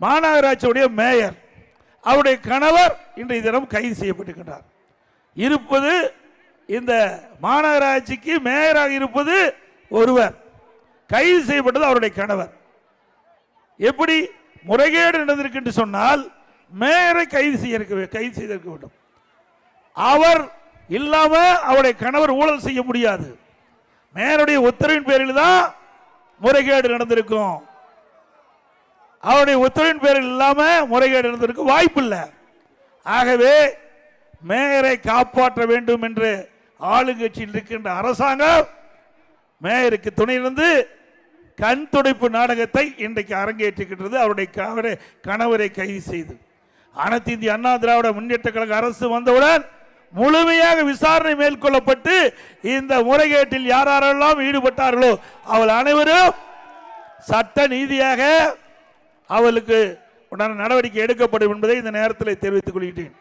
மாநகராட்சியுடைய mayor அவருடைய கணவர் இன்றைய தினம் கைது செய்யப்பட்டிருக்கின்றார். இருப்பது இந்த மாநகராட்சிக்கு மேயராக இருப்பது ஒருவர் கைது செய்யப்பட்டது அவருடைய கணவர். எப்படி முறைகேடு நடந்திருக்கு என்று சொன்னால் மேயரை கைது செய்ய கைது செய்திருக்க வேண்டும். அவர் இல்லாம அவருடைய கணவர் ஊழல் செய்ய முடியாது. மேயருடைய உத்தரவின் பேரில் தான் முறைகேடு நடந்திருக்கும். அவருடைய உத்தரவின் பேரில் இல்லாமல் முறைகேடு நடந்திருக்க வாய்ப்பில்லை. ஆகவே மேயரை காப்பாற்ற வேண்டும் என்று ஆளுங்கட்சியில் இருக்கின்ற அரசாங்கம் மேயருக்கு துணையிலிருந்து கண் துடைப்பு நாடகத்தை இன்றைக்கு அரங்கேற்றுகின்றது அவருடைய கணவரை- கணவரை கைது செய்து. அனைத்து இந்திய அண்ணா திராவிட முன்னேற்ற கழக அரசு வந்தவுடன் முழுமையாக விசாரணை மேற்கொள்ளப்பட்டு இந்த முறைகேட்டில் யார் யாரெல்லாம் ஈடுபட்டார்களோ அவள் அனைவரும் சட்ட நீதியாக அவளுக்கு உண்டான நடவடிக்கை எடுக்கப்படும் என்பதை இந்த நேரத்தில் தெரிவித்துக் கொள்கிறேன்